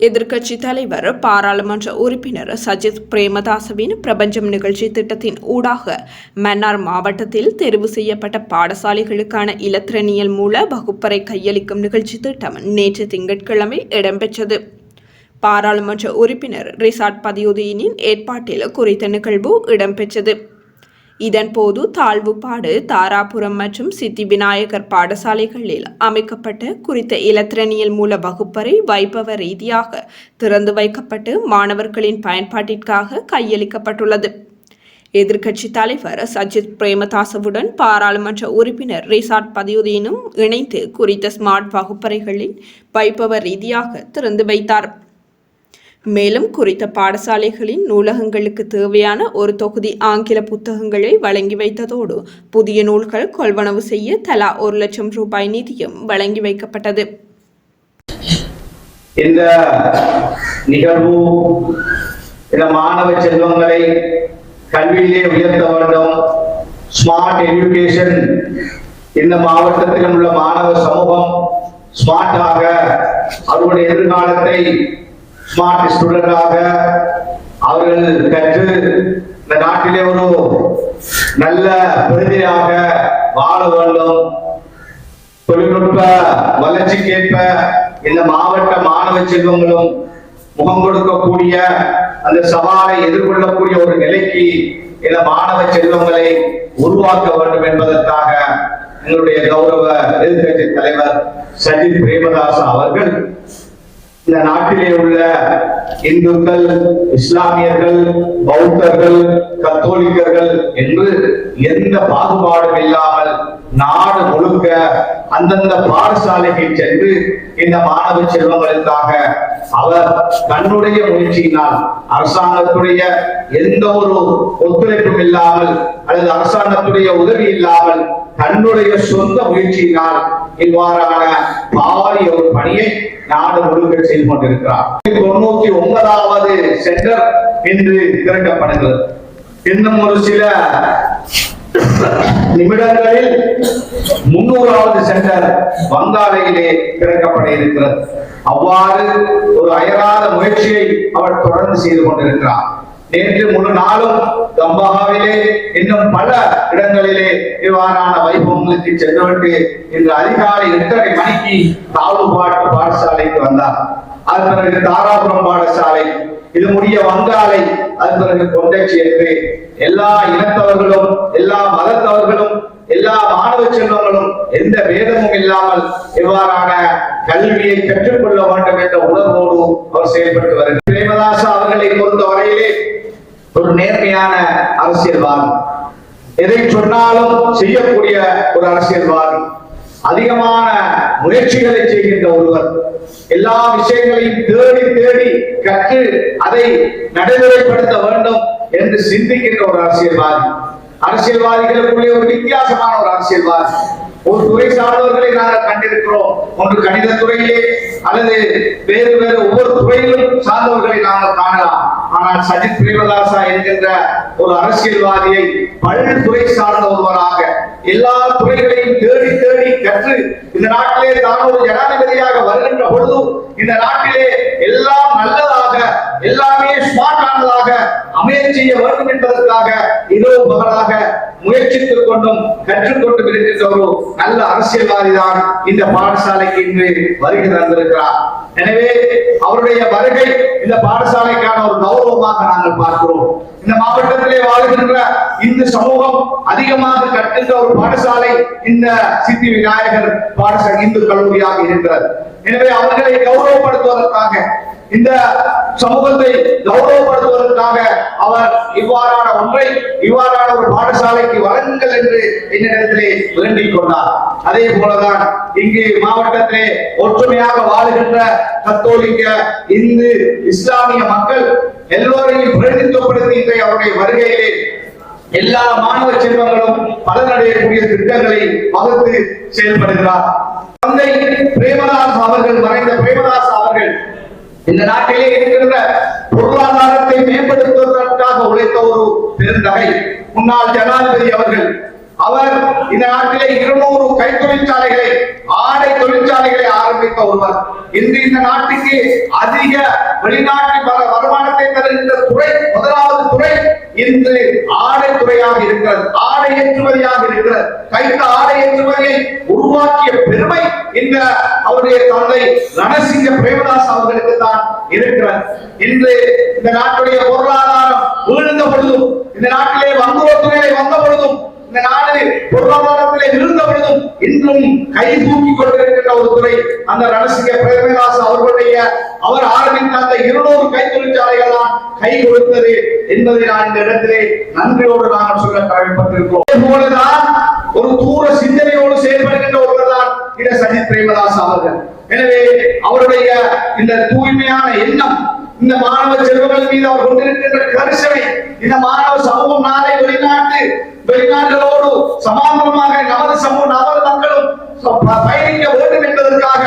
எதிர்க்கட்சி தலைவர் பாராளுமன்ற உறுப்பினர் சஜித் பிரேமதாசவின் பிரபஞ்சம் நிகழ்ச்சி திட்டத்தின் ஊடாக மன்னார் மாவட்டத்தில் தெரிவு செய்யப்பட்ட பாடசாலைகளுக்கான இலத்திரனியல் மூல வகுப்பறை கையளிக்கும் நிகழ்ச்சி திட்டம் நேற்று திங்கட்கிழமை இடம்பெற்றது. பாராளுமன்ற உறுப்பினர் ரிசாட் பதியுதீனின் ஏற்பாட்டில் குறித்த நிகழ்வு இடம்பெற்றது. இதன்போது தாழ்வுப்பாடு தாராபுரம் மற்றும் சித்தி விநாயகர் பாடசாலைகளில் அமைக்கப்பட்ட குறித்த இலத்திரனியல் மூல வகுப்பறை வைபவ ரீதியாக திறந்து வைக்கப்பட்டு மாணவர்களின் பயன்பாட்டிற்காக கையளிக்கப்பட்டுள்ளது. எதிர்க்கட்சி தலைவர் சஜித் பிரேமதாசவுடன் பாராளுமன்ற உறுப்பினர் ரிசார்ட் பதியுதீனும் இணைந்து குறித்த ஸ்மார்ட் வகுப்பறைகளில் வைபவ ரீதியாக திறந்து வைத்தார். மேலும் குறித்த பாடசாலைகளின் நூலகங்களுக்கு தேவையான ஒரு தொகுதி ஆங்கில புத்தகங்களை வழங்கி வைத்ததோடு புதிய நூல்கள் கொள்வனவு செய்ய தலா ஒரு லட்சம் ரூபாய் நிதியும் வழங்கி வைக்கப்பட்டது. இந்த நிகழ்வு இந்த மாணவ செல்வங்களை கல்வியிலே உயர்த்த வேண்டும். ஸ்மார்ட் எஜுகேஷன் இந்த மாவட்டத்தில் உள்ள மாணவ சமூகம் ஸ்மார்ட்டாக அவருடைய எதிர்காலத்தை ஸ்மார்ட் ஸ்டூடெண்டாக அவர்கள் கற்று இந்த நாட்டிலே ஒரு நல்ல பிரதியாக வாழ வேண்டும். தொழில்நுட்ப வளர்ச்சிக்கேற்ப இந்த மாவட்ட மாணவ செல்வங்களும் முகம் கொடுக்கக்கூடிய அந்த சவாலை எதிர்கொள்ளக்கூடிய ஒரு நிலைக்கு இந்த மாணவ செல்வங்களை உருவாக்க வேண்டும் என்பதற்காக எங்களுடைய கௌரவ எதிர்கட்சி தலைவர் சஜித் பிரேமதாஸ் அவர்கள் இந்த நாட்டிலே உள்ள இந்துக்கள் இஸ்லாமியர்கள் பௌத்தர்கள் கத்தோலிக்கர்கள் என்று எந்த பாகுபாடும் இல்லாமல் நாடு முழுக்க அந்தந்த பாடசாலைக்கு சென்று இந்த மாணவ செல்வங்களுக்காக அவர் தன்னுடைய முயற்சியினால் அரசாங்கத்துடைய எந்த ஒரு ஒத்துழைப்பும் இல்லாமல் அல்லது அரசாங்கத்துடைய உதவி இல்லாமல் தன்னுடைய சொந்த முயற்சியினால் இவ்வாறான பாவலி ஒரு பணியை நாடு முழுக்க செய்து கொண்டிருக்கிறார். தொண்ணூத்தி ஒன்பதாவது சென்டர் இன்று திறக்கப்படுகிறது இன்னும் ஒரு சில நிமிடங்களில் முன்னூறாவது சென்டர் வங்காளையிலே திறக்கப்பட இருக்கிறது. அவ்வாறு ஒரு அயராத முயற்சியை அவர் தொடர்ந்து செய்து கொண்டிருக்கிறார். நேற்று முழு நாளும் கம்பஹாவிலே இன்னும் பல இடங்களிலே இவ்வாறான வைபவங்களுக்கு சென்றுவிட்டு இன்று அதிகாலை எட்டரை மணிக்கு தாழ்வுபாட்டு பாடசாலைக்கு வந்தார். அது பிறகு தாராபுரம் பாடசாலை இது முடிய வங்காளை அது பிறகு கொண்டச்சி என்று எல்லா இனத்தவர்களும் எல்லா மதத்தவர்களும் எல்லா மாணவ செல்வங்களும் எந்த வேதமும் இல்லாமல் இவ்வாறான கல்வியை கற்றுக்கொள்ள வேண்டும் என்ற உணர்வோடு அவர் செயல்பட்டு வருகிறார் பிரேமதாச அவர்களை பொறுத்த வரையிலே ஒரு நேர்மையான அரசியல்வாதி. எதை சொன்னாலும் செய்யக்கூடிய ஒரு அரசியல்வாதி. அதிகமான முயற்சிகளை செய்கின்ற ஒருவர். எல்லா விஷயங்களையும் தேடி தேடி கற்று அதை நடைமுறைப்படுத்த வேண்டும் என்று சிந்திக்கின்ற ஒரு அரசியல்வாதி. அரசியல்வாதிகளுக்குள்ளே ஒரு வித்தியாசமான ஒரு அரசியல்வாதி. ஒரு துறை சார்ந்தவர்களை நாங்கள் கண்டிருக்கிறோம். ஒன்று கணித துறையிலே அல்லது வேறு வேறு ஒவ்வொரு துறையிலும் சார்ந்தவர்களை நாங்கள் காணலாம். ஆனால் சஜித் பிரேமதாசா என்கின்ற ஒரு அரசியல்வாதியை பல்துறை சார்ந்த ஒருவராக எல்லா துறைகளையும் தேடி தேடி கற்று இந்த நாட்டிலே தான் ஒரு ஜனாதிபதியாக வருகின்ற பொழுது இந்த நாட்டிலே எல்லாம் நல்லதாக எல்லாமே ஸ்மார்ட் ஆனதாக அமைய செய்ய வேண்டும் என்பதற்காக இரவு பகலாக முயற்சித்துக் கொண்டும் கற்றுக்கொண்டும் இருக்கின்ற ஒரு நல்ல அரசியல்வாதி தான் இந்த பாடசாலைக்கு இன்று வருகை தந்திருக்கிறார். எனவே அவருடைய வருகை இந்த பாடசாலைக்கான ஒரு கௌரவமாக நாங்கள் பார்க்கிறோம். இந்த மாவட்டத்திலே வாழ்கின்ற இந்த சமூகம் அதிகமாக கட்டுகின்ற ஒரு பாடசாலை இந்த சித்தி விநாயகர் பாடசாலை இந்து கல்லூரியாக இருக்கிறது. எனவே அவர்களை கௌரவப்படுத்துவதற்காக இந்த சமூகத்தை கௌரவப்படுத்துவதற்காக அவர் இவ்வாறான ஒன்றை இவ்வாறான ஒரு பாடசாலைக்கு வழங்குங்கள் என்று என்னிடத்திலே வேண்டிக் கொண்டார். அதே போலதான் இங்கு மாவட்டத்திலே ஒற்றுமையாக வாழுகின்ற கத்தோலிக்க இந்து இஸ்லாமிய மக்கள் எல்லோரையும் பிரதித்துவப்படுத்தி இன்றைய அவருடைய வருகையிலே எல்லா மாணவ செல்வங்களும் பலனடையக்கூடிய திட்டங்களை வகுத்து செயல்படுகிறார். தந்தை பிரேமதாஸ் அவர்கள் மறைந்த பிரேமதாஸ் அவர்கள் இந்த நாட்டிலே இருக்கின்ற பொருளாதாரத்தை மேம்படுத்துவதற்காக உழைத்த ஒரு பெருந்தகை. முன்னாள் ஜனாதிபதி அவர்கள் அவர் இந்த நாட்டிலே இருநூறு கைத்தொழிற்சாலைகளை ஆடை தொழிற்சாலைகளை ஆரம்பித்த ஒருவர். இன்று இந்த நாட்டுக்கு அதிக வெளிநாட்டில் வர- வருமானத்தை தருகின்ற துறை முதலாவது துறை இன்று ஆடை துறையாக இருக்கிறது. ஆடை ஏற்றுமதியாக இருக்கிறது. கைத்த ஆடை ஏற்றுமதியை உருவாக்கிய பெருமை இந்த அவருடைய தந்தை ரணசிங்க பிரேமதாஸ் அவர்களுக்கு தான் இருக்கிறது. இன்று இந்த நாட்டுடைய பொருளாதாரம் வீழ்ந்த பொழுதும் இந்த நாட்டிலே வங்குரோத்துறையை வந்த பொழுதும் இந்த நாடு பொருளாதாரத்திலே இருந்த பொழுதும் இன்றும் கை தூக்கி கொண்டிருக்கின்ற ஒரு துறை அந்த ரணசிங்க பிரேமதாஸ் அவர்களுடைய அவர் ஆரம்பித்த அந்த இருநூறு கை தொழிற்சாலைகள் தான் கை கொடுத்தது என்பதை நான் இந்த இடத்திலே நன்றியோடு நாங்கள் சொல்ல கடமைப்பட்டிருக்கிறோம். அதே போலதான் ஒரு தூர சிந்தனையோடு செயல்படுகின்ற ஒருவர் தான் இந்த சஜித் பிரேமதாஸ் அவர்கள். எனவே அவருடைய இந்த தூய்மையான எண்ணம் இந்த மாணவ செல்வங்கள் மீது அவர் கொண்டிருக்கின்ற கரிசனை இந்த மாணவ சமூகம் நாளை வெளிநாட்டு வெளிநாடுகளோடு சமாந்தரமாக நமது சமூக நமது மக்களும் பயணிக்க வேண்டும் என்பதற்காக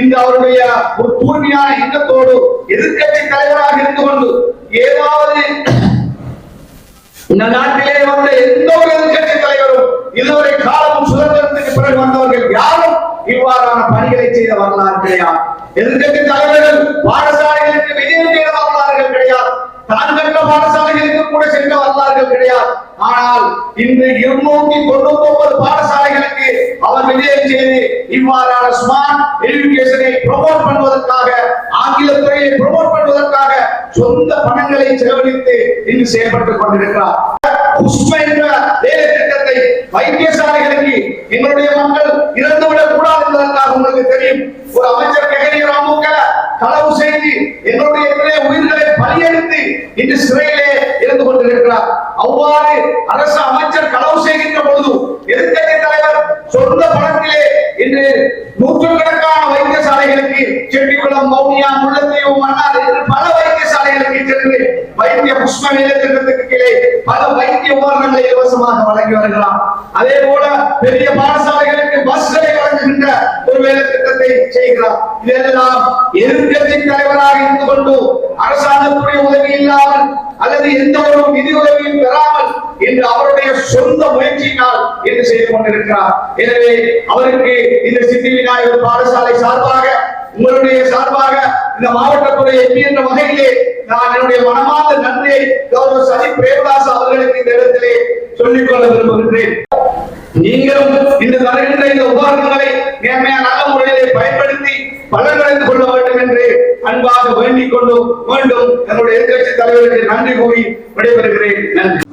இந்த அவருடைய ஒரு தூய்மையான எண்ணத்தோடு எதிர்கட்சி தலைவராக இருந்து கொண்டு ஏதாவது இந்த நாட்டிலே வந்த எந்த ஒரு எதிர்கட்சி தலைவரும் இதுவரை காலமும் சுதந்திரத்துக்கு பிறகு வந்தவர்கள் யாரும் இவ்வாறான பணிகளை செய்த வரலாறு கிடையாது. எதிர்கட்சி தலைவர்கள் பாடசாலைகளுக்கு வெளியே செய்த வரலாறுகள் கிடையாது. தான் கண்ட பாடசாலைகளுக்கு கூட சென்ற பாடசாலைகள் கிடையாது. ஆனால் இன்று இருநூத்தி தொண்ணூத்தி ஒன்பது பாடசாலைகளுக்கு அவர் விஜயம் செய்து இவ்வாறான ஸ்மார்ட் எஜுகேஷனை ப்ரொமோட் பண்ணுவதற்காக ஆங்கில துறையை ப்ரொமோட் பண்ணுவதற்காக சொந்த பணங்களை செலவழித்து இன்று செயல்பட்டுக் கொண்டிருக்கிறார். புஷ்ப என்ற வேலை திட்டத்தை வைத்தியசாலைகளுக்கு எங்களுடைய மக்கள் இறந்துவிடக் கூடாது என்பதற்காக உங்களுக்கு தெரியும். ஒரு அமைச்சர் கெகரிய ராமுக்க களவு செய்து எங்களுடைய உயிர்களை பலியெடுத்து இன்று சிறையிலே இருந்து கொண்டிருக்கிறார். அவ்வாறு அரசு அமைச்சர் களவு செய்கின்ற பொழுது எதிர்கட்சி தலைவர் சொந்த பணத்திலே இன்று நூற்றுக்கணக்கான வைத்தியசாலைகளுக்கு செட்டிக்குளம் மௌனியா முள்ளத்தீவு மன்னார் என்று பல வைத்தியசாலைகளுக்கு சென்று வைத்திய புஷ்ப வேலை திட்டத்துக்கு வாகனங்களை இலவசமாக வழங்கி வருகிறார். அதே போல பெரிய பாடசாலைகளுக்கு பஸ்களை வழங்குகின்ற ஒரு வேலை திட்டத்தை செய்கிறார். இதெல்லாம் எதிர்கட்சி தலைவராக இருந்து கொண்டு அரசாங்கத்துடைய உதவி இல்லாமல் அல்லது எந்த ஒரு நிதி உதவியும் பெறாமல் இன்று அவருடைய சொந்த முயற்சியினால் என்று செய்து கொண்டிருக்கிறார். எனவே அவருக்கு இந்த சித்தி விநாயகர் பாடசாலை சார்பாக உங்களுடைய சார்பாக இந்த மாவட்டத்துடைய எம்பி என்ற வகையிலே நான் என்னுடைய மனமார்ந்த நன்றியை கௌரவ சதி பிரேமதாஸ் அவர்களுக்கு இந்த இடத்திலே சொல்லிக் கொள்ள விரும்புகின்றேன். நீங்களும் இந்த தருகின்ற இந்த உபகரணங்களை நேர்மையான நல்ல முறையிலே பயன்படுத்தி பலனடைந்து கொள்ள வேண்டும் என்று அன்பாக வேண்டிக் கொண்டு மீண்டும் என்னுடைய எதிர்கட்சி தலைவருக்கு நன்றி கூறி விடைபெறுகிறேன். நன்றி.